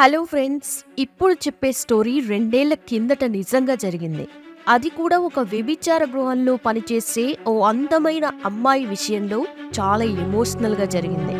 Hello friends ఇప్పుడు చెప్పే story రెండేళ్ళ కిందట నిజంగా జరిగింది. అది కూడా ఒక వ్యభిచార గృహంలో పనిచేసే ఓ అందమైన అమ్మాయి విషయంలో చాలా ఎమోషనల్గా జరిగింది.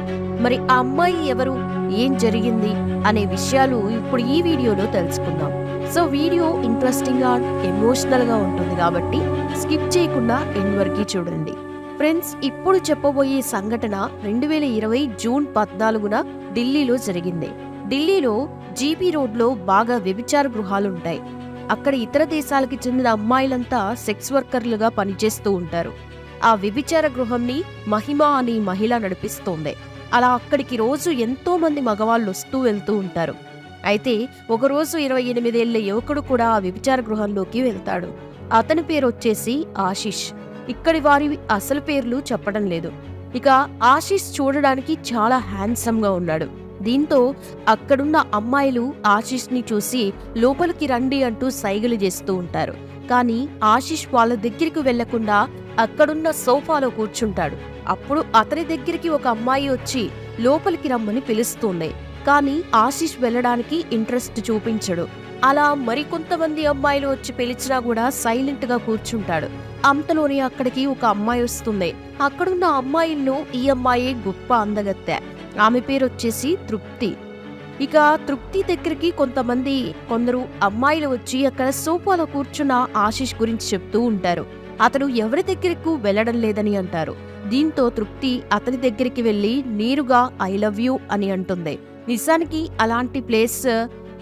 మరి ఆ అమ్మాయి ఎవరు ఏం జరిగింది అనే విషయాలు ఇప్పుడు ఈ వీడియోలో తెలుసుకుందాం. సో వీడియో ఇంట్రెస్టింగ్గా ఎమోషనల్గా ఉంటుంది కాబట్టి స్కిప్ చేయకుండా ఎండ్ వరకు చూడండి. ఫ్రెండ్స్ ఇప్పుడు చెప్పబోయే సంఘటన రెండు వేల ఇరవై జూన్ పద్నాలుగున ఢిల్లీలో జరిగింది. ఢిల్లీలో జీబీ రోడ్లో బాగా వ్యభిచార గృహాలుంటాయి. అక్కడ ఇతర దేశాలకి చెందిన అమ్మాయిలంతా సెక్స్ వర్కర్లుగా పనిచేస్తూ ఉంటారు. ఆ వ్యభిచార గృహంని మహిమ అనే మహిళ నడిపిస్తోంది. అలా అక్కడికి రోజు ఎంతో మంది మగవాళ్ళు వస్తూ వెళ్తూ ఉంటారు. అయితే ఒకరోజు ఇరవై ఎనిమిదేళ్ళ యువకుడు కూడా ఆ వ్యభిచార గృహంలోకి వెళ్తాడు. అతని పేరు వచ్చేసి ఆశిష్. ఇక్కడి వారి అసలు పేర్లు చెప్పడం లేదు. ఇక ఆశిష్ చూడడానికి చాలా హ్యాండ్సమ్గా ఉన్నాడు. దీంతో అక్కడున్న అమ్మాయిలు ఆశీష్ని చూసి లోపలికి రండి అంటూ సైగలు చేస్తూ ఉంటారు. కానీ ఆశీష్ వాళ్ళ దగ్గరికి వెళ్ళకుండా అక్కడున్న సోఫాలో కూర్చుంటాడు. అప్పుడు అతని దగ్గరికి ఒక అమ్మాయి వచ్చి లోపలికి రమ్మని పిలుస్తుంది. కానీ ఆశీష్ వెళ్ళడానికి ఇంట్రెస్ట్ చూపించడు. అలా మరికొంతమంది అమ్మాయిలు వచ్చి పిలిచినా కూడా సైలెంట్గా కూర్చుంటాడు. అంతలోనే అక్కడికి ఒక అమ్మాయి వస్తుంది. అక్కడున్న అమ్మాయిల్లో ఈ అమ్మాయి గొప్ప అందగత్తె. ఆమె పేరు వచ్చేసి తృప్తి. ఇక తృప్తి దగ్గరికి కొంతమంది కొందరు అమ్మాయిలు వచ్చి అక్కడ సోఫాలో కూర్చున్న ఆశిష్ గురించి చెప్తూ ఉంటారు. అతను ఎవరి దగ్గరకు వెళ్ళడం లేదని అంటారు. దీంతో తృప్తి అతని దగ్గరికి వెళ్ళి నేరుగా ఐ లవ్ యూ అని అంటుంది. నిజానికి అలాంటి ప్లేస్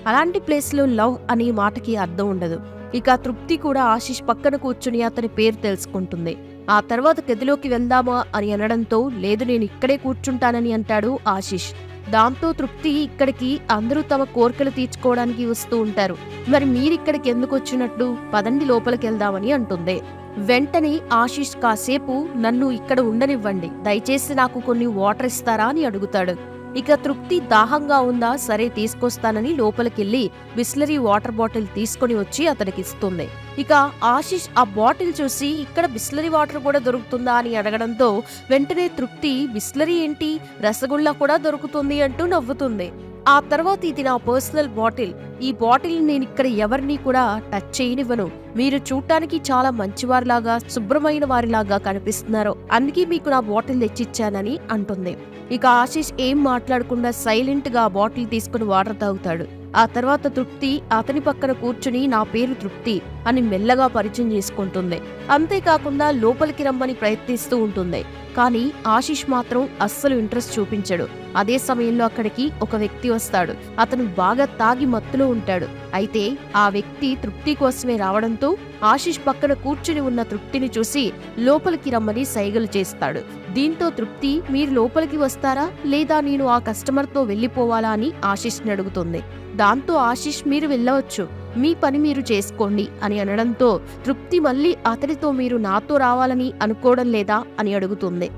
అలాంటి ప్లేస్లో లవ్ అనే మాటకి అర్థం ఉండదు. ఇక తృప్తి కూడా ఆశిష్ పక్కన కూర్చుని అతని పేరు తెలుసుకుంటుంది. ఆ తర్వాత గదిలోకి వెళ్దామా అని అనడంతో లేదు నేను ఇక్కడే కూర్చుంటానని అంటాడు ఆశిష్. దాంతో తృప్తి ఇక్కడికి అందరూ తమ కోరికలు తీర్చుకోవడానికి వస్తూ ఉంటారు. మరి మీరిక్కడికి ఎందుకు వచ్చినట్టు పదండి లోపలికి వెళ్దామని అంటుంది. వెంటనే ఆశిష్ కాసేపు నన్ను ఇక్కడ ఉండనివ్వండి. దయచేసి నాకు కొన్ని వాటర్ ఇస్తారా అని అడుగుతాడు. ఇక తృప్తి దాహంగా ఉందా? సరే తీసుకొస్తానని లోపలికెళ్ళి బిస్లరీ వాటర్ బాటిల్ తీసుకొని వచ్చి అతనికి ఇస్తుంది. ఇక ఆశిష్ ఆ బాటిల్ చూసి ఇక్కడ బిస్లరీ వాటర్ కూడా దొరుకుతుందా? అని అడగడంతో వెంటనే తృప్తి బిస్లరీ ఏంటి? రసగుల్లా కూడా దొరుకుతుంది అంటూ నవ్వుతుంది. ఆ తర్వాత ఇది నా పర్సనల్ బాటిల్. ఈ బాటిల్ నేను ఇక్కడ ఎవరిని కూడా టచ్ చేయనివ్వను. మీరు చూడటానికి చాలా మంచివారిలాగా శుభ్రమైన వారిలాగా కనిపిస్తున్నారు. అందుకే మీకు నా బాటిల్ తెచ్చిచ్చానని అంటుంది. ఇక ఆశీష్ ఏం మాట్లాడకుండా సైలెంట్గా బాటిల్ తీసుకుని వాటర్ తాగుతాడు. ఆ తర్వాత తృప్తి అతని పక్కన కూర్చుని నా పేరు తృప్తి అని మెల్లగా పరిచయం చేసుకుంటుంది. అంతేకాకుండా లోపలికి రమ్మని ప్రయత్నిస్తూ ఉంటుంది. కానీ ఆశీష్ మాత్రం అస్సలు ఇంట్రెస్ట్ చూపించడు. అదే సమయంలో అక్కడికి ఒక వ్యక్తి వస్తాడు. అతను బాగా తాగి మత్తులో ఉంటాడు. అయితే ఆ వ్యక్తి తృప్తి కోసమే రావడంతో ఆశీష్ పక్కన కూర్చుని ఉన్న తృప్తిని చూసి లోపలికి రమ్మని సైగలు చేస్తాడు. దీంతో తృప్తి మీరు లోపలికి వస్తారా? లేదా నేను ఆ కస్టమర్తో వెళ్ళిపోవాలా? అని ఆశీష్ని అడుగుతుంది. దాంతో ఆశీష్ మీరు వెళ్ళవచ్చు. మీ పని మీరు చేసుకోండి అని అనడంతో తృప్తి మళ్ళీ అతడితో మీరు నాతో రావాలని అనుకోవడం లేదా అని అడుగుతుంది.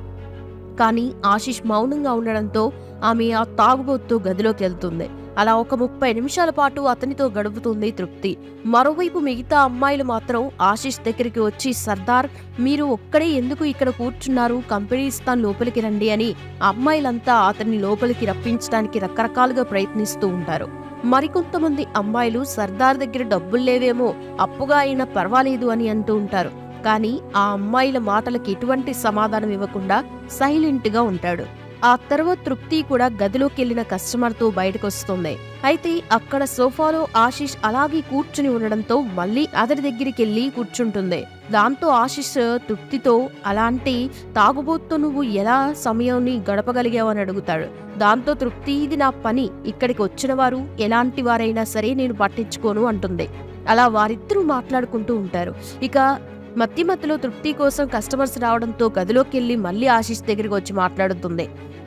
కానీ ఆశీష్ మౌనంగా ఉండడంతో ఆమె ఆ తాగుబోతు గదిలోకి వెళ్తుంది. అలా ఒక ముప్పై నిమిషాల పాటు అతనితో గడుపుతుంది తృప్తి. మరోవైపు మిగతా అమ్మాయిలు మాత్రం ఆశీష్ దగ్గరికి వచ్చి సర్దార్ మీరు ఒక్కడే ఎందుకు ఇక్కడ కూర్చున్నారు? కంపెనీ ఇస్తాను లోపలికి రండి అని అమ్మాయిలంతా అతన్ని లోపలికి రప్పించడానికి రకరకాలుగా ప్రయత్నిస్తూ ఉంటారు. మరికొంతమంది అమ్మాయిలు సర్దార్ దగ్గర డబ్బులు లేవేమో అప్పుగా అయినా పర్వాలేదు అని అంటూ ఉంటారు. కానీ ఆ అమ్మాయిల మాటలకు ఎటువంటి సమాధానం ఇవ్వకుండా సైలెంట్గా ఉంటాడు. ఆ తర్వాత తృప్తి కూడా గదిలోకి వెళ్ళిన కస్టమర్తో బయటకొస్తుంది. అయితే అక్కడ సోఫాలో ఆశీష్ అలాగే కూర్చుని ఉండడంతో మళ్ళీ అతడి దగ్గరికి వెళ్ళి కూర్చుంటుంది. దాంతో ఆశీష్ తృప్తితో అలాంటి తాగుబోతు నువ్వు ఎలా సమయాన్ని గడపగలిగావని అడుగుతాడు. దాంతో తృప్తి ఇది నా పని ఇక్కడికి వచ్చిన వారు ఎలాంటి వారైనా సరే నేను పట్టించుకోను అంటుంది. అలా వారిద్దరూ మాట్లాడుకుంటూ ఉంటారు. ఇక మధ్య మధ్యలో తృప్తి కోసం కస్టమర్స్ రావడంతో గదిలోకి వెళ్ళి మళ్ళీ ఆశీష్ దగ్గరికి వచ్చి మాట్లాడుతుంది.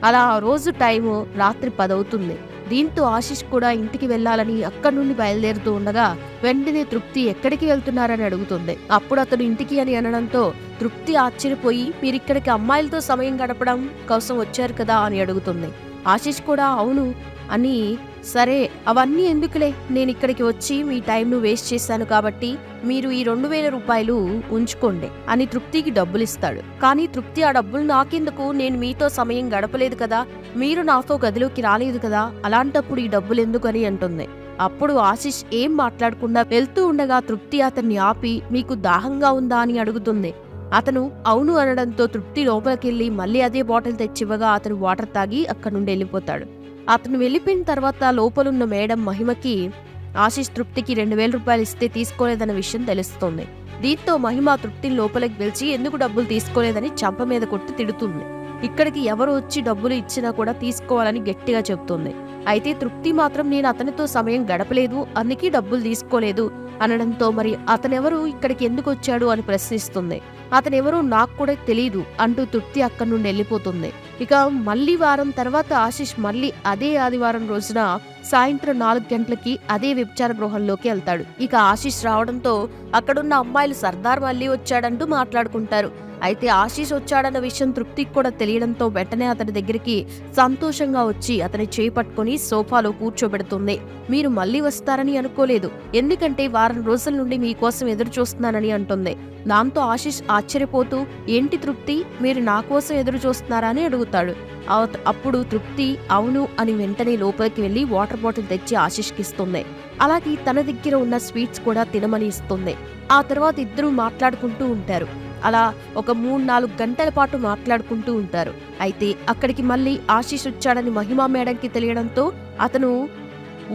అలా ఆ రోజు టైము రాత్రి పదవుతుంది. దీంతో ఆశీష్ కూడా ఇంటికి వెళ్ళాలని అక్కడి నుండి బయలుదేరుతూ ఉండగా వెంటనే తృప్తి ఎక్కడికి వెళ్తున్నారని అడుగుతుంది. అప్పుడు అతడు ఇంటికి అని అనడంతో తృప్తి ఆశ్చర్యపోయి మీరిక్కడికి అమ్మాయిలతో సమయం గడపడం కోసం వచ్చారు కదా అని అడుగుతుంది. ఆశీష్ కూడా అవును అని సరే అవన్నీ ఎందుకులే? నేను ఇక్కడికి వచ్చి మీ టైంను వేస్ట్ చేశాను కాబట్టి మీరు ఈ రెండు వేల రూపాయలు ఉంచుకోండి. అని తృప్తికి డబ్బులిస్తాడు. కానీ తృప్తి ఆ డబ్బులు నాకెందుకు? నేను మీతో సమయం గడపలేదు కదా. మీరు నాతో గదిలోకి రాలేదు కదా. అలాంటప్పుడు ఈ డబ్బులు ఎందుకని అంటుంది. అప్పుడు ఆశిష్ ఏం మాట్లాడకుండా వెళ్తూ ఉండగా తృప్తి అతన్ని ఆపి మీకు దాహంగా ఉందా? అని అడుగుతుంది. అతను అవును అనడంతో తృప్తి లోపలికెళ్ళి మళ్ళీ అదే బాటిల్ తెచ్చివ్వగా అతను వాటర్ తాగి అక్కడి నుండి వెళ్ళిపోతాడు. అతను వెళ్ళిపోయిన తర్వాత లోపలున్న మేడం మహిమకి ఆశీష్ తృప్తికి రెండు వేల రూపాయలు ఇస్తే తీసుకోలేదన్న విషయం తెలుస్తుంది. దీంతో మహిమ తృప్తిని లోపలికి పిలిచి ఎందుకు డబ్బులు తీసుకోలేదని చంప మీద కొట్టి తిడుతుంది. ఇక్కడికి ఎవరు వచ్చి డబ్బులు ఇచ్చినా కూడా తీసుకోవాలని గట్టిగా చెప్తుంది అయితే తృప్తి మాత్రం నేను అతనితో సమయం గడపలేదు అందుకే డబ్బులు తీసుకోలేదు అనడంతో మరి అతనెవరు ఇక్కడికి ఎందుకు వచ్చాడు అని ప్రశ్నిస్తుంది. అతనెవరో నాకు కూడా తెలియదు అంటూ తృప్తి అక్కడి నుండి వెళ్ళిపోతుంది. ఇక మళ్ళీ వారం తర్వాత ఆశిష్ మళ్ళీ అదే ఆదివారం రోజున సాయంత్రం నాలుగు గంటలకి అదే వ్యభిచార గృహంలోకి వెళ్తాడు. ఇక ఆశిష్ రావడంతో అక్కడున్న అమ్మాయిలు సర్దార్ మళ్ళీ వచ్చాడంటూ మాట్లాడుకుంటారు. అయితే ఆశీష్ వచ్చాడన్న విషయం తృప్తికి కూడా తెలియడంతో వెంటనే అతని దగ్గరికి సంతోషంగా వచ్చి అతని చేయి సోఫాలో కూర్చోబెడుతుంది. మీరు మళ్ళీ వస్తారని అనుకోలేదు. ఎందుకంటే వారం రోజుల నుండి మీకోసం ఎదురు చూస్తున్నానని అంటుంది. దాంతో ఆశీష్ ఆశ్చర్యపోతూ ఏంటి తృప్తి? మీరు నా కోసం ఎదురు చూస్తున్నారా అని అడుగుతాడు. అప్పుడు తృప్తి అవును అని వెంటనే లోపలికి వెళ్ళి వాటర్ బాటిల్ తెచ్చి ఆశీష్కిస్తుంది అలాగే తన దగ్గర ఉన్న స్వీట్స్ కూడా తినమని ఇస్తుంది. ఆ తర్వాత ఇద్దరూ మాట్లాడుకుంటూ ఉంటారు. అలా ఒక మూడు నాలుగు గంటల పాటు మాట్లాడుకుంటూ ఉంటారు. అయితే అక్కడికి మళ్ళీ ఆశీష్ వచ్చాడని మహిమా మేడంకి తెలియడంతో అతను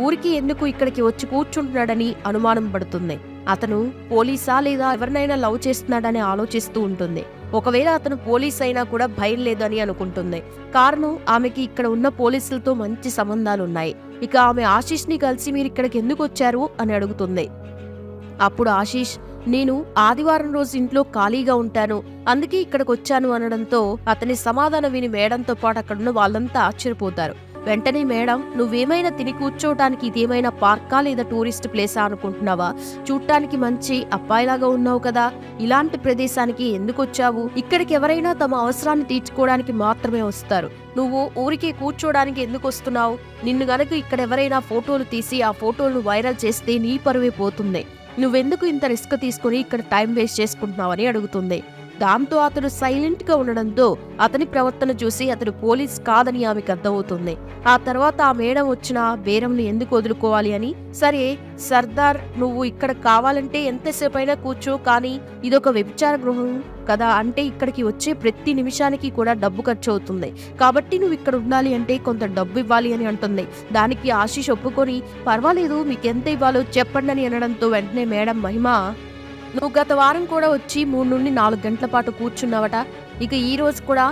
ఊరికి ఎందుకు ఇక్కడికి వచ్చి కూర్చుంటున్నాడని అనుమానం పడుతుంది. అతను పోలీసా లేదా ఎవరినైనా లవ్ చేస్తున్నాడని ఆలోచిస్తూ ఉంటుంది. ఒకవేళ అతను పోలీస్ అయినా కూడా భయం లేదని అనుకుంటుంది. కారణం ఆమెకి ఇక్కడ ఉన్న పోలీసులతో మంచి సంబంధాలున్నాయి. ఇక ఆమె ఆశీష్ని కలిసి మీరు ఇక్కడికి ఎందుకు వచ్చారు అని అడుగుతుంది. అప్పుడు ఆశీష్ నేను ఆదివారం రోజు ఇంట్లో ఖాళీగా ఉంటాను. అందుకే ఇక్కడికి వచ్చాను అనడంతో అతని సమాధానం విని మేడంతో పాటు అక్కడున్న వాళ్ళంతా ఆశ్చర్యపోతారు. వెంటనే మేడం నువ్వేమైనా తిని కూర్చోవటానికి ఇదేమైనా పార్కా లేదా టూరిస్ట్ ప్లేసా అనుకుంటున్నావా? చూడటానికి మంచి అబ్బాయిలాగా ఉన్నావు కదా. ఇలాంటి ప్రదేశానికి ఎందుకు వచ్చావు ఇక్కడికి ఎవరైనా తమ అవసరాన్ని తీర్చుకోవడానికి మాత్రమే వస్తారు. నువ్వు ఊరికే కూర్చోడానికి ఎందుకు వస్తున్నావు నిన్ను గనక ఇక్కడ ఎవరైనా ఫోటోలు తీసి ఆ ఫోటోలను వైరల్ చేస్తే నీ పరువే పోతుంది. నువ్వెందుకు ఇంత రిస్క్ తీసుకుని ఇక్కడ టైం వేస్ట్ చేసుకుంటున్నావని అడుగుతుంది. దాంతో అతడు సైలెంట్గా ఉండడంతో అతని ప్రవర్తన చూసి అతడు పోలీస్ కాదని ఆమెకు అర్థమవుతుంది. ఆ తర్వాత ఆ మేడం వచ్చిన బేరంని ఎందుకు వదులుకోవాలి అని? సరే సర్దార్ నువ్వు ఇక్కడ కావాలంటే ఎంతసేపైనా కూర్చో కానీ ఇదొక వ్యభిచార గృహం కదా అంటే ఇక్కడికి వచ్చే ప్రతి నిమిషానికి కూడా డబ్బు ఖర్చు అవుతుంది కాబట్టి నువ్వు ఇక్కడ ఉండాలి అంటే కొంత డబ్బు ఇవ్వాలి అని అంటుంది. దానికి ఆశీష్ ఒప్పుకొని పర్వాలేదు మీకు ఎంత ఇవ్వాలో చెప్పండి అని అనడంతో వెంటనే మేడం మహిమ నువ్వు గత వారం కూడా వచ్చి మూడు నుండి నాలుగు గంటల పాటు కూర్చున్నావట. ఇక ఈ రోజు కూడా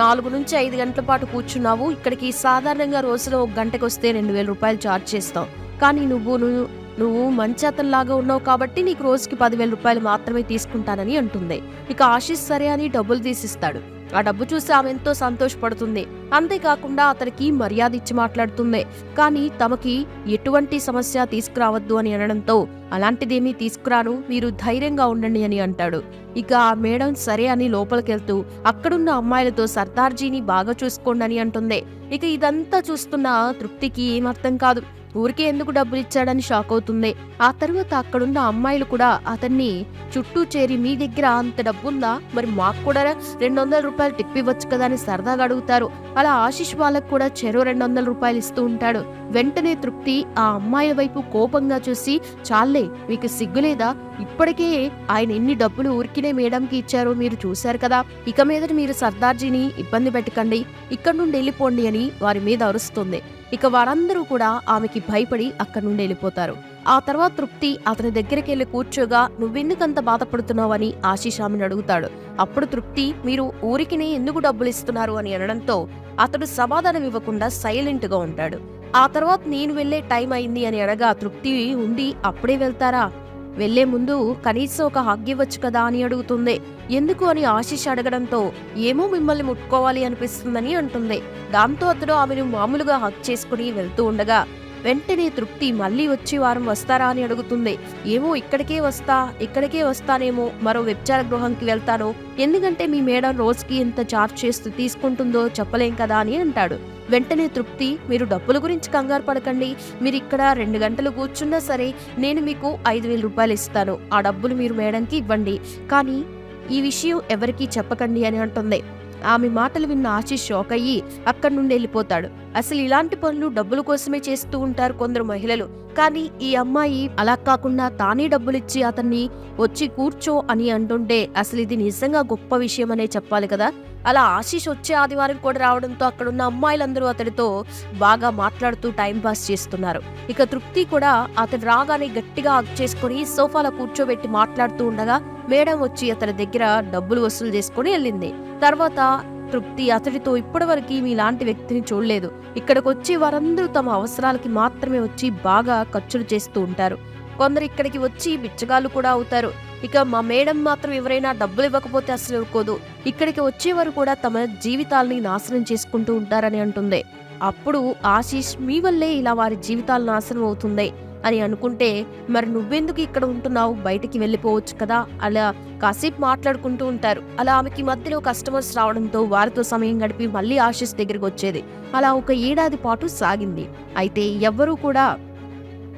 నాలుగు నుంచి ఐదు గంటల పాటు కూర్చున్నావు. ఇక్కడికి సాధారణంగా రోజులో ఒక గంటకు వస్తే రెండు వేల రూపాయలు ఛార్జ్ చేస్తావు. కానీ నువ్వు నువ్వు నువ్వు మంచాతంలాగా ఉన్నావు కాబట్టి నీకు రోజుకి పదివేల రూపాయలు మాత్రమే తీసుకుంటానని అంటుంది. ఇక ఆశీష్ సరే అని డబ్బులు తీసిస్తాడు. ఆ డబ్బు చూసి ఆమె ఎంతో సంతోషపడుతుంది. అంతేకాకుండా అతనికి మర్యాద ఇచ్చి మాట్లాడుతుంది. కానీ తమకి ఎటువంటి సమస్య తీసుకురావద్దు అని అనడంతో అలాంటిదేమీ తీసుకురాను మీరు ధైర్యంగా ఉండండి అని అంటాడు. ఇక ఆ మేడం సరే అని లోపలికెళ్తూ అక్కడున్న అమ్మాయిలతో సర్దార్జీని బాగా చూసుకోండి అని అంటుంది. ఇక ఇదంతా చూస్తున్న తృప్తికి ఏమర్థం కాదు. ఊరికే ఎందుకు డబ్బులు ఇచ్చాడని షాక్ అవుతుంది. ఆ తర్వాత అక్కడున్న అమ్మాయిలు కూడా అతన్ని చుట్టూ చేరి మీ దగ్గర అంత డబ్బుందా? మరి మాకు కూడా రెండు వందల రూపాయలు టిప్ ఇవ్వచ్చు కదా అని సరదాగా అడుగుతారు. అలా ఆశిష్ వాళ్ళకు కూడా చెరో రెండు వందల రూపాయలు ఇస్తూ ఉంటాడు. వెంటనే తృప్తి ఆ అమ్మాయిల వైపు కోపంగా చూసి చాలే మీకు సిగ్గులేదా? ఇప్పటికే ఆయన ఎన్ని డబ్బులు ఊరికినే మేడంకి ఇచ్చారో మీరు చూశారు కదా. ఇక మీద మీరు సర్దార్జీని ఇబ్బంది పెట్టకండి. ఇక్కడి నుండి వెళ్ళిపోండి అని వారి మీద అరుస్తుంది. ఇక వారందరూ కూడా ఆమెకి భయపడి అక్కడి నుండి వెళ్ళిపోతారు. ఆ తర్వాత తృప్తి అతని దగ్గరికి వెళ్ళి కూర్చోగా నువ్వెందుకంత బాధపడుతున్నావని ఆశీష్ ఆమెను అడుగుతాడు. అప్పుడు తృప్తి మీరు ఊరికినే ఎందుకు డబ్బులు ఇస్తున్నారు? అని అనడంతో అతడు సమాధానం ఇవ్వకుండా సైలెంట్గా ఉంటాడు. ఆ తర్వాత నేను వెళ్ళే టైం అయింది అని అనగా తృప్తి ఉండి అప్పుడే వెళ్తారా? వెళ్ళే ముందు కనీసం ఒక హగ్ ఇవ్వచ్చు కదా అని అడుగుతుంది. ఎందుకు అని ఆశీష్ అడగడంతో ఏమో మిమ్మల్ని ముట్టుకోవాలి అనిపిస్తుందని అంటుంది. దాంతో అతడు ఆమెను మామూలుగా హక్ చేసుకుని వెళ్తూ ఉండగా వెంటనే తృప్తి మళ్ళీ వచ్చి వారం వస్తారా అని అడుగుతుంది. ఏమో ఇక్కడికే వస్తా ఇక్కడికే వస్తానేమో మరో వ్యభిచార గృహంకి వెళ్తాను. ఎందుకంటే మీ మేడం రోజుకి ఎంత చార్జ్ చేస్తూ తీసుకుంటుందో చెప్పలేం కదా అని అంటాడు. వెంటనే తృప్తి మీరు డబ్బుల గురించి కంగారు పడకండి. మీరు ఇక్కడ రెండు గంటలు కూర్చున్నా సరే నేను మీకు ఐదు వేల రూపాయలు ఇస్తాను. ఆ డబ్బులు మీరు మేడంకి ఇవ్వండి. కానీ ఈ విషయం ఎవరికీ చెప్పకండి అని అంటుంది. ఆమె మాటలు విన్న ఆశీష్ షాక్ అయ్యి అక్కడి నుండి వెళ్ళిపోతాడు. అసలు ఇలాంటి పనులు డబ్బుల కోసమే చేస్తూ ఉంటారు కొందరు మహిళలు. కానీ ఈ అమ్మాయి అలా కాకుండా తానే డబ్బులిచ్చి అతన్ని వచ్చి కూర్చో అని అంటుంటే అసలు ఇది నిజంగా గొప్ప విషయం అనే చెప్పాలి కదా? అలా ఆశీష్ వచ్చే ఆదివారం కూడా రావడంతో అక్కడున్న అమ్మాయిలందరూ అతడితో బాగా మాట్లాడుతూ టైం పాస్ చేస్తున్నారు. ఇక తృప్తి కూడా అతడు రాగానే గట్టిగా హగ్ చేసుకుని సోఫాలో కూర్చోబెట్టి మాట్లాడుతూ ఉండగా మేడం వచ్చి అతని దగ్గర డబ్బులు వసూలు చేసుకుని వెళ్ళింది. తర్వాత తృప్తి అతడితో ఇప్పటివరకు మీలాంటి వ్యక్తిని చూడలేదు. ఇక్కడికి వచ్చే వారందరూ తమ అవసరాలకి మాత్రమే వచ్చి బాగా ఖర్చులు చేస్తూ ఉంటారు. కొందరు ఇక్కడికి వచ్చి బిచ్చగాళ్ళు కూడా అవుతారు. ఇక మా మేడం మాత్రం ఎవరైనా డబ్బులు ఇవ్వకపోతే అసలు ఊరుకోదు. ఇక్కడికి వచ్చేవారు కూడా తమ జీవితాల్ని నాశనం చేసుకుంటూ ఉంటారని అంటుంది. అప్పుడు ఆశీష్ మీ వల్లే ఇలా వారి జీవితాలు నాశనం అవుతుంది అని అనుకుంటే మరి నువ్వెందుకు ఇక్కడ ఉంటున్నావు? బయటికి వెళ్ళిపోవచ్చు కదా? అలా కాసేపు మాట్లాడుకుంటూ ఉంటారు. అలా ఆమెకి మధ్యలో కస్టమర్స్ రావడంతో వారితో సమయం గడిపి మళ్ళీ ఆశీస్ దగ్గరికి వచ్చేది. అలా ఒక ఏడాది పాటు సాగింది. అయితే ఎవ్వరూ కూడా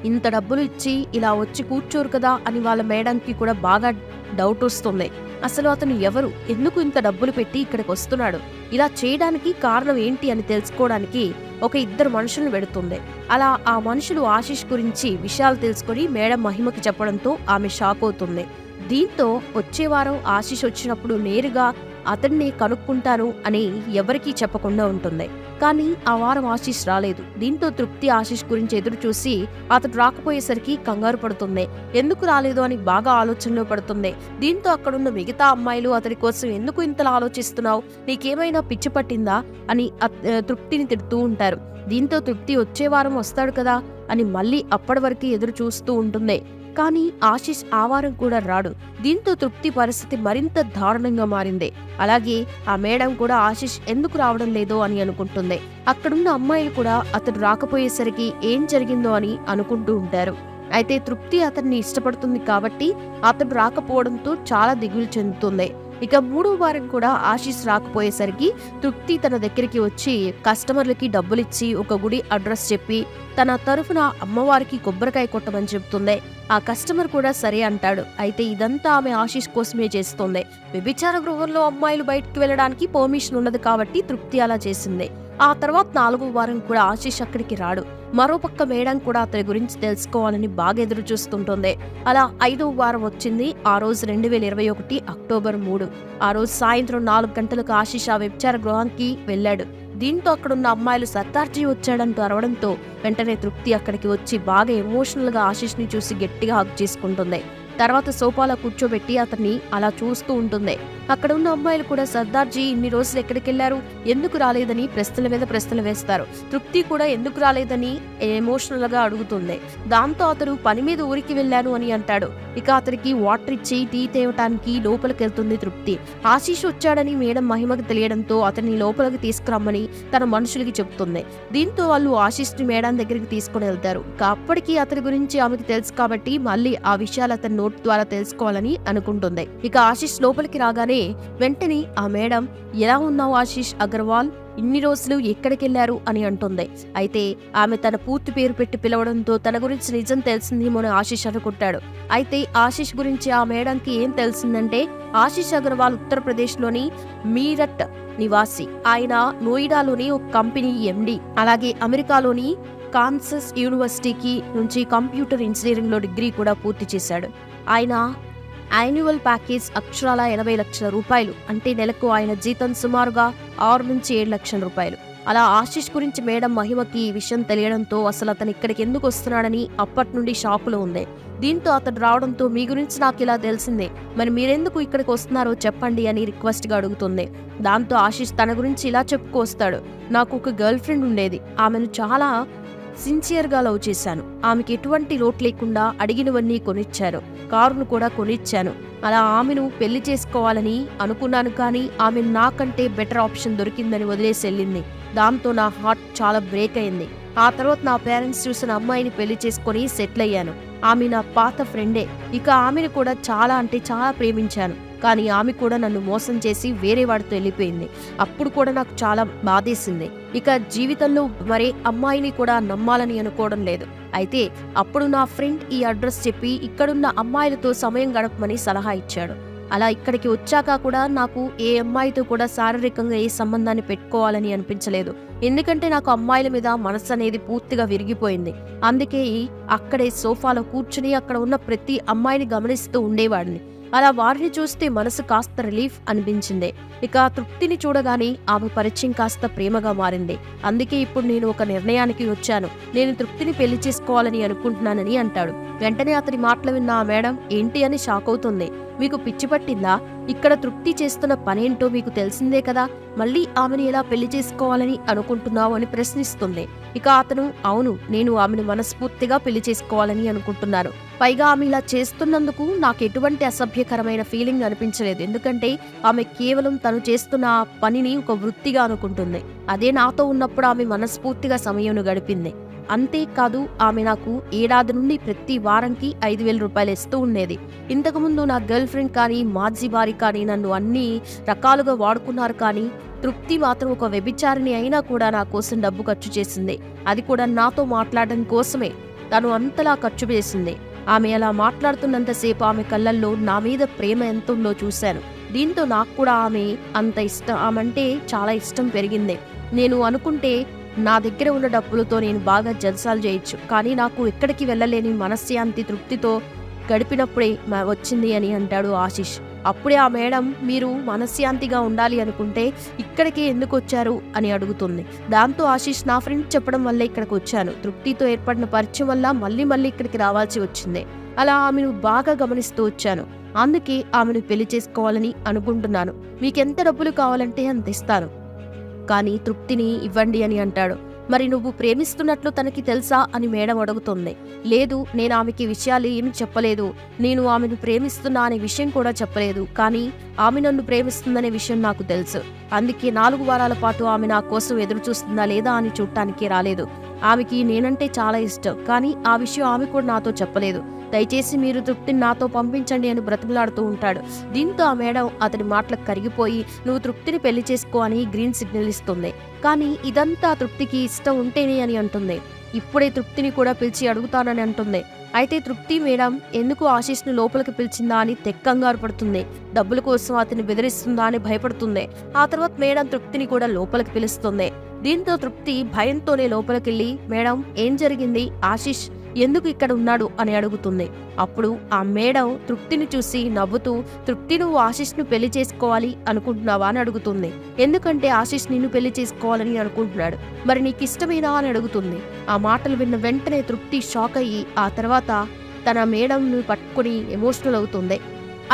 ఇంత డబ్బులు ఇచ్చి ఇలా వచ్చి కూర్చోరు కదా అని వాళ్ళ మేడంకి కూడా బాగా డౌట్ వస్తుంది. అసలు అతను ఎవరు? ఎందుకు ఇంత డబ్బులు పెట్టి ఇక్కడికి వస్తున్నాడు? ఇలా చేయడానికి కారణం ఏంటి అని తెలుసుకోవడానికి ఒక ఇద్దరు మనుషులను పెడుతుంది. అలా ఆ మనుషులు ఆశీష్ గురించి విషయాలు తెలుసుకొని మేడం మహిమకి చెప్పడంతో ఆమె షాక్ అవుతుంది. దీంతో వచ్చే వారం ఆశీష్ వచ్చినప్పుడు నేరుగా అతన్ని కనుక్కుంటాను అని ఎవరికీ చెప్పకుండా ఉంటుంది. కానీ ఆ వారం ఆశీష్ రాలేదు. దీంతో తృప్తి ఆశీష్ గురించి ఎదురు చూసి అతడు రాకపోయేసరికి కంగారు పడుతుంది ఎందుకు రాలేదు అని బాగా ఆలోచనలో పడుతుంది దీంతో అక్కడున్న మిగతా అమ్మాయిలు అతడి కోసం ఎందుకు ఇంతలా ఆలోచిస్తున్నావు? నీకేమైనా పిచ్చి పట్టిందా? అని తృప్తిని తిడుతూ ఉంటారు. దీంతో తృప్తి వచ్చే వారం వస్తాడు కదా అని మళ్ళీ అప్పటి వరకు ఎదురు చూస్తూ ఉంటుంది కానీ ఆశీష్ ఆ వారం కూడా రాడు. దీంతో తృప్తి పరిస్థితి మరింత దారుణంగా మారింది. అలాగే ఆ మేడం కూడా ఆశీష్ ఎందుకు రావడం లేదో అని అనుకుంటుంది. అక్కడున్న అమ్మాయిలు కూడా అతడు రాకపోయేసరికి ఏం జరిగిందో అని అనుకుంటూ ఉంటారు. అయితే తృప్తి అతన్ని ఇష్టపడుతుంది కాబట్టి అతడు రాకపోవడంతో చాలా దిగులు చెందుతుంది. ఇక మూడో వారం కూడా ఆశీస్ రాకపోయేసరికి తృప్తి తన దగ్గరికి వచ్చి కస్టమర్లకి డబ్బులిచ్చి ఒక గుడి అడ్రస్ చెప్పి తన తరఫున అమ్మవారికి కొబ్బరికాయ కొట్టమని చెబుతుంది ఆ కస్టమర్ కూడా సరే అంటాడు. అయితే ఇదంతా ఆమె ఆశీష్ కోసమే చేస్తుంది. వ్యభిచార గృహంలో అమ్మాయిలు బయటకు వెళ్ళడానికి పర్మిషన్ ఉండదు కాబట్టి తృప్తి అలా చేసింది. ఆ తర్వాత నాలుగో వారం కూడా ఆశీష్ అక్కడికి రాడు. మరోపక్క మేడం కూడా అతని గురించి తెలుసుకోవాలని బాగా ఎదురు చూస్తుంటుంది. అలా ఐదో వారం వచ్చింది. ఆ రోజు రెండు వేల ఇరవై ఒకటి అక్టోబర్ మూడు. ఆ రోజు సాయంత్రం నాలుగు గంటలకు ఆశీష్ ఆ వ్యభిచార గృహానికి వెళ్ళాడు. దీంతో అక్కడున్న అమ్మాయిలు సత్తార్జీ వచ్చాడంటూ అరవడంతో వెంటనే తృప్తి అక్కడికి వచ్చి బాగా ఎమోషనల్గా ఆశీష్ని చూసి గట్టిగా హక్ చేసుకుంటుంది. తర్వాత సోఫాలో కూర్చోబెట్టి అతన్ని అలా చూస్తూ ఉంటుంది. అక్కడ ఉన్న అమ్మాయిలు కూడా సర్దార్జీ ఇన్ని రోజులు ఎక్కడికి వెళ్ళారు ఎందుకు రాలేదని ప్రశ్నల మీద ప్రశ్నలు వేస్తారు. తృప్తి కూడా ఎందుకు రాలేదని ఎమోషనల్గా అడుగుతుంది దాంతో అతడు పని మీద ఊరికి వెళ్ళాను అని అంటాడు. ఇక అతనికి వాటర్ ఇచ్చి టీ తేవటానికి లోపలికి వెళ్తుంది తృప్తి. ఆశీష్ వచ్చాడని మేడం మహిమకు తెలియడంతో అతన్ని లోపలికి తీసుకురమ్మని తన మనుషులకి చెబుతుంది. దీంతో వాళ్ళు ఆశీష్ని మేడం దగ్గరికి తీసుకుని వెళ్తారు. అప్పటికి అతని గురించి ఆమెకి తెలుసు కాబట్టి మళ్ళీ ఆ విషయాలు అతని నోట్ ద్వారా తెలుసుకోవాలని అనుకుంటుంది. ఇక ఆశీష్ లోపలికి రాగానే వెంటనే ఆ మేడం ఎలా ఉన్నావు ఆశీష్ అగర్వాల్? ఇన్ని రోజులు ఎక్కడికెళ్ళారు? అని అంటుంది. అయితే ఆమె తన పూర్తి పేరు పెట్టి పిలవడంతో తన గురించి నిజం తెలిసిందేమో అని ఆశీష్ అనుకుంటాడు. అయితే ఆశీష్ గురించి ఆ మేడంకి ఏం తెలిసిందంటే ఆశీష్ అగర్వాల్ ఉత్తరప్రదేశ్లోని మీరట్ నివాసి. ఆయన నోయిడాలోని ఒక కంపెనీ ఎండి. అలాగే అమెరికాలోని కాన్సస్ యూనివర్సిటీకి నుంచి కంప్యూటర్ ఇంజనీరింగ్లో డిగ్రీ కూడా పూర్తి చేశాడు. ఆయన యాన్యువల్ ప్యాకేజ్ అక్షరాల ఎనభై లక్షల రూపాయలు. అంటే నెలకు ఆయన జీతం సుమారుగా ఆరు నుంచి ఏడు లక్షల రూపాయలు. అలా ఆశీష్ గురించి మేడం మహిమకి ఈ విషయం తెలియడంతో అసలు అతను ఇక్కడికి ఎందుకు వస్తున్నాడని అప్పటి నుండి షాకులో ఉంది. దీంతో అతడు రావడంతో మీ గురించి నాకు ఇలా తెలిసిందే. మరి మీరెందుకు ఇక్కడికి వస్తున్నారో చెప్పండి అని రిక్వెస్ట్గా అడుగుతుంది. దాంతో ఆశీష్ తన గురించి ఇలా చెప్పుకొస్తాడు నాకు ఒక గర్ల్ ఫ్రెండ్ ఉండేది. ఆమెను చాలా సిన్సియర్గా లవ్ చేశాను. ఆమెకి ఎటువంటి లోటు లేకుండా అడిగినవన్నీ కొనిచ్చాను కారును కూడా కొనిచ్చాను. అలా ఆమెను పెళ్ళి చేసుకోవాలని అనుకున్నాను కానీ ఆమె నాకంటే బెటర్ ఆప్షన్ దొరికిందని వదిలేసి వెళ్ళింది. దాంతో నా హార్ట్ చాలా బ్రేక్ అయింది. ఆ తర్వాత నా పేరెంట్స్ చూసిన అమ్మాయిని పెళ్ళి చేసుకొని సెటిల్ అయ్యాను. ఆమె నా పాత ఫ్రెండే. ఇక ఆమెను కూడా చాలా అంటే చాలా ప్రేమించాను. కానీ ఆమె కూడా నన్ను మోసం చేసి వేరే వాడితో వెళ్ళిపోయింది. అప్పుడు కూడా నాకు చాలా బాధేసింది. ఇక జీవితంలో మరే అమ్మాయిని కూడా నమ్మాలని అనుకోవడం లేదు. అయితే అప్పుడు నా ఫ్రెండ్ ఈ అడ్రస్ చెప్పి ఇక్కడున్న అమ్మాయిలతో సమయం గడపమని సలహా ఇచ్చాడు. అలా ఇక్కడికి వచ్చాక కూడా నాకు ఏ అమ్మాయితో కూడా శారీరకంగా ఏ సంబంధాన్ని పెట్టుకోవాలని అనిపించలేదు. ఎందుకంటే నాకు అమ్మాయిల మీద మనసు అనేది పూర్తిగా విరిగిపోయింది. అందుకే అక్కడే సోఫాలో కూర్చుని అక్కడ ఉన్న ప్రతి అమ్మాయిని గమనిస్తూ ఉండేవాడిని. అలా వారిని చూస్తే మనసు కాస్త రిలీఫ్ అనిపించింది. ఇక తృప్తిని చూడగానే ఆమె పరిచయం కాస్త ప్రేమగా మారింది. అందుకే ఇప్పుడు నేను ఒక నిర్ణయానికి వచ్చాను. నేను తృప్తిని పెళ్ళి చేసుకోవాలని అనుకుంటున్నానని అంటాడు. వెంటనే అతని మాటలు విన్న ఆ మేడం ఏంటి? అని షాక్ అవుతుంది. మీకు పిచ్చి పట్టిందా? ఇక్కడ తృప్తి చేస్తున్న పనేంటో మీకు తెలిసిందే కదా? మళ్ళీ ఆమెను ఎలా పెళ్ళి చేసుకోవాలని అనుకుంటున్నావు అని ప్రశ్నిస్తుంది. ఇక అతను అవును నేను ఆమెను మనస్ఫూర్తిగా పెళ్ళి చేసుకోవాలని అనుకుంటున్నాను. పైగా ఆమె ఇలా చేస్తున్నందుకు నాకు ఎటువంటి అసభ్యకరమైన ఫీలింగ్ అనిపించలేదు. ఎందుకంటే ఆమె కేవలం తను చేస్తున్న ఆ పనిని ఒక వృత్తిగా అనుకుంటుంది. అదే నాతో ఉన్నప్పుడు ఆమె మనస్ఫూర్తిగా సమయం గడిపింది. అంతేకాదు ఆమె నాకు ఏడాది నుండి ప్రతి వారంకి ఐదు వేల రూపాయలు ఇస్తూ ఉండేది. ఇంతకుముందు నా గర్ల్ ఫ్రెండ్ కానీ మాజీ వారి కానీ నన్ను అన్ని రకాలుగా వాడుకున్నారు కానీ తృప్తి మాత్రం ఒక వ్యభిచారిణి అయినా కూడా నా కోసం డబ్బు ఖర్చు చేసింది. అది కూడా నాతో మాట్లాడడం కోసమే. తను అంతలా ఖర్చు చేసింది. ఆమె అలా మాట్లాడుతున్నంతసేపు ఆమె కళ్ళల్లో నా మీద ప్రేమ ఎంత ఉందో చూశాను. దీంతో నాకు కూడా ఆమె అంత ఇష్టం ఆమె అంటే చాలా ఇష్టం పెరిగింది. నేను అనుకుంటే నా దగ్గర ఉన్న డబ్బులతో నేను బాగా జల్సాలు చేయొచ్చు కానీ నాకు ఎక్కడికి వెళ్ళలేని మనశ్శాంతి తృప్తితో గడిపినప్పుడే వచ్చింది అని అంటాడు ఆశిష్. అప్పుడే ఆ మేడం మీరు మనశ్శాంతిగా ఉండాలి అనుకుంటే ఇక్కడికి ఎందుకు వచ్చారు అని అడుగుతుంది. దాంతో ఆశిష్ నా ఫ్రెండ్ చెప్పడం వల్ల ఇక్కడికి వచ్చాను. తృప్తితో ఏర్పడిన పరిచయం వల్ల మళ్ళీ మళ్ళీ ఇక్కడికి రావాల్సి వచ్చింది. అలా ఆమెను బాగా గమనిస్తూ వచ్చాను. అందుకే ఆమెను పెళ్ళి చేసుకోవాలని అనుకుంటున్నాను. మీకెంత డబ్బులు కావాలంటే అంత ఇస్తాను. కానీ తృప్తిని ఇవ్వండి అని అంటాడు. మరి నువ్వు ప్రేమిస్తున్నట్లు తనకి తెలుసా అని మేడం అడుగుతుంది. లేదు నేను ఆమెకి విషయాలు ఏమి చెప్పలేదు. నేను ఆమెను ప్రేమిస్తున్నా అనే విషయం కూడా చెప్పలేదు. కానీ ఆమె నన్ను ప్రేమిస్తుందనే విషయం నాకు తెలుసు. అందుకే నాలుగు వారాల పాటు ఆమె నా కోసం ఎదురు చూస్తుందా లేదా అని చూడటానికి రాలేదు. ఆమెకి నేనంటే చాలా ఇష్టం కానీ ఆ విషయం ఆమె కూడా నాతో చెప్పలేదు. దయచేసి మీరు తృప్తిని నాతో పంపించండి అని బ్రతిమలాడుతూ ఉంటాడు. దీంతో ఆ మేడం అతని మాటలకు కరిగిపోయి నువ్వు తృప్తిని పెళ్ళి చేసుకో అని గ్రీన్ సిగ్నల్ ఇస్తుంది. కానీ ఇదంతా తృప్తికి ఇష్టం ఉంటేనే అని అంటుంది. ఇప్పుడే తృప్తిని కూడా పిలిచి అడుగుతానని అంటుంది. అయితే తృప్తి మేడం ఎందుకు ఆశీష్ను లోపలికి పిలిచిందా అని తెక్కంగారు పడుతుంది. డబ్బుల కోసం అతన్ని బెదిరిస్తుందా అని భయపడుతుంది. ఆ తర్వాత మేడం తృప్తిని కూడా లోపలికి పిలుస్తుంది. దీంతో తృప్తి భయంతోనే లోపలికెళ్ళి మేడం ఏం జరిగింది? ఆశిష్ ఎందుకు ఇక్కడ ఉన్నాడు? అని అడుగుతుంది. అప్పుడు ఆ మేడం తృప్తిని చూసి నవ్వుతూ తృప్తి నువ్వు ఆశీష్ను పెళ్ళి చేసుకోవాలి అనుకుంటున్నావా? అని అడుగుతుంది. ఎందుకంటే ఆశిష్ నిన్ను పెళ్ళి చేసుకోవాలని అనుకుంటున్నాడు. మరి నీకు ఇష్టమేనా అని అడుగుతుంది. ఆ మాటలు విన్న వెంటనే తృప్తి షాక్ అయ్యి ఆ తర్వాత తన మేడంను పట్టుకుని ఎమోషనల్ అవుతుంది.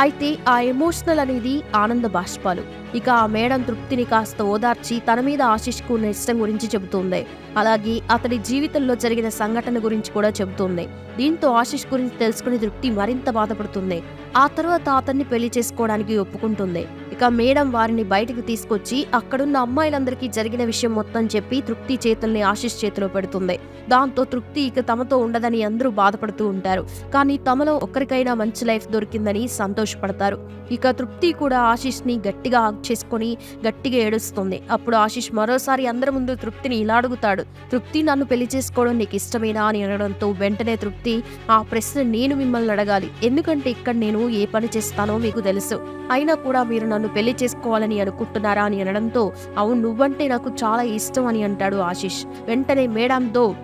అయితే ఆ ఎమోషనల్ అనేది ఆనంద బాష్పాలు. ఇక ఆ మేడం తృప్తిని కాస్త ఓదార్చి తన మీద ఆశిష్కు ఉన్న ఇష్టం గురించి చెబుతుంది. అలాగే అతడి జీవితంలో జరిగిన సంఘటన గురించి కూడా చెబుతుంది. దీంతో ఆశిష్ గురించి తెలుసుకుని తృప్తి మరింత బాధపడుతుంది. ఆ తర్వాత అతన్ని పెళ్ళి చేసుకోవడానికి ఒప్పుకుంటుంది. ఇక మేడం వారిని బయటకు తీసుకొచ్చి అక్కడున్న అమ్మాయిలందరికీ జరిగిన విషయం మొత్తం చెప్పి తృప్తి చేతుల్ని ఆశిష్ చేతిలో పెడుతుంది. దాంతో తృప్తి ఇక తమతో ఉండదని అందరూ బాధపడుతూ ఉంటారు. కానీ తమలో ఒక్కరికైనా మంచి లైఫ్ దొరికిందని సంతోషపడతారు. ఇక తృప్తి కూడా ఆశీష్ని గట్టిగా హక్ చేసుకొని గట్టిగా ఏడుస్తుంది. అప్పుడు ఆశిష్ మరోసారి అందరి ముందు తృప్తిని ఇలా అడుగుతాడు. తృప్తి నన్ను పెళ్ళి చేసుకోవడం నీకు ఇష్టమేనా? అని అనడంతో వెంటనే తృప్తి ఆ ప్రశ్న నేను మిమ్మల్ని అడగాలి. ఎందుకంటే ఇక్కడ నేను ఏ పని చేస్తానో మీకు తెలుసు. అయినా కూడా మీరు నన్ను పెళ్ళి చేసుకోవాలని అనుకుంటున్నారా అని అనడంతో అవును నువ్వంటే నాకు చాలా ఇష్టం అని అంటాడు ఆశిష్. వెంటనే మేడంతో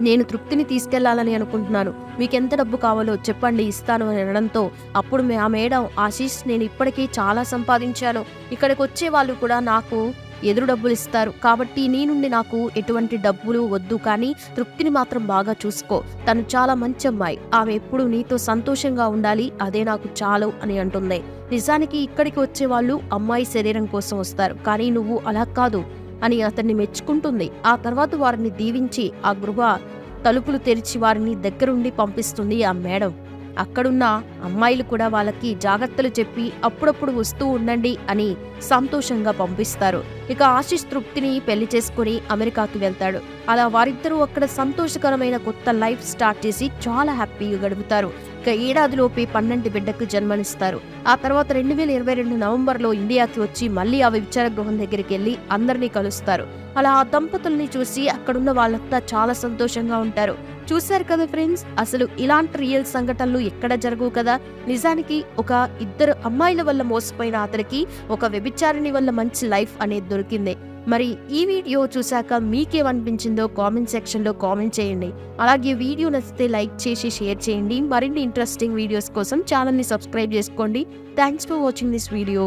నేను తృప్తిని తీసుకెళ్ళాలని అనుకుంటున్నాను. మీకెంత డబ్బు కావాలో చెప్పండి ఇస్తాను అని అనడంతో అప్పుడు ఆ మేడం ఆశీష్ నేను ఇప్పటికీ చాలా సంపాదించాను. ఇక్కడికి వచ్చే వాళ్ళు కూడా నాకు ఎదురు డబ్బులు ఇస్తారు. కాబట్టి నీ నుండి నాకు ఎటువంటి డబ్బులు వద్దు. కానీ తృప్తిని మాత్రం బాగా చూసుకో. తను చాలా మంచి అమ్మాయి. ఆమె ఎప్పుడు నీతో సంతోషంగా ఉండాలి. అదే నాకు చాలు అని అంటుంది. నిజానికి ఇక్కడికి వచ్చే వాళ్ళు అమ్మాయి శరీరం కోసం వస్తారు. కానీ నువ్వు అలా కాదు అని అతన్ని మెచ్చుకుంటుంది. ఆ తర్వాత వారిని దీవించి ఆ గృహ తలుపులు తెరిచి వారిని దగ్గరుండి పంపిస్తుంది ఆ మేడం. అక్కడున్న అమ్మాయిలు కూడా వాళ్ళకి జాగ్రత్తలు చెప్పి అప్పుడప్పుడు వస్తూ ఉండండి అని సంతోషంగా పంపిస్తారు. ఇక ఆశీష్ తృప్తిని పెళ్ళి చేసుకుని అమెరికాకి వెళ్తాడు. అలా వారిద్దరూ అక్కడ సంతోషకరమైన కొత్త లైఫ్ స్టార్ట్ చేసి చాలా హ్యాపీగా గడుపుతారు. ఇక ఏడాదిలోపే పన్నెండు బిడ్డకు జన్మనిస్తారు. ఆ తర్వాత రెండు వేల ఇరవై రెండు నవంబర్లో ఇండియాకి వచ్చి మళ్ళీ ఆ విచార గృహం దగ్గరికి వెళ్ళి అందరినీ కలుస్తారు. అలా ఆ దంపతుల్ని చూసి అక్కడున్న వాళ్ళంతా చాలా సంతోషంగా ఉంటారు. చూశారు కదా ఫ్రెండ్స్? అసలు ఇలాంటి రియల్ సంఘటనలు ఎక్కడ జరగవు కదా? నిజానికి ఒక ఇద్దరు అమ్మాయిల వల్ల మోసపోయిన అతనికి ఒక వ్యభిచారిణి వల్ల మంచి లైఫ్ అనేది దొరికింది. మరి ఈ వీడియో చూశాక మీకేమనిపించిందో కామెంట్ సెక్షన్లో కామెంట్ చేయండి. అలాగే వీడియో నచ్చితే లైక్ చేసి షేర్ చేయండి. మరిన్ని ఇంట్రెస్టింగ్ వీడియోస్ కోసం ఛానల్ని సబ్స్క్రైబ్ చేసుకోండి. Thanks for watching this video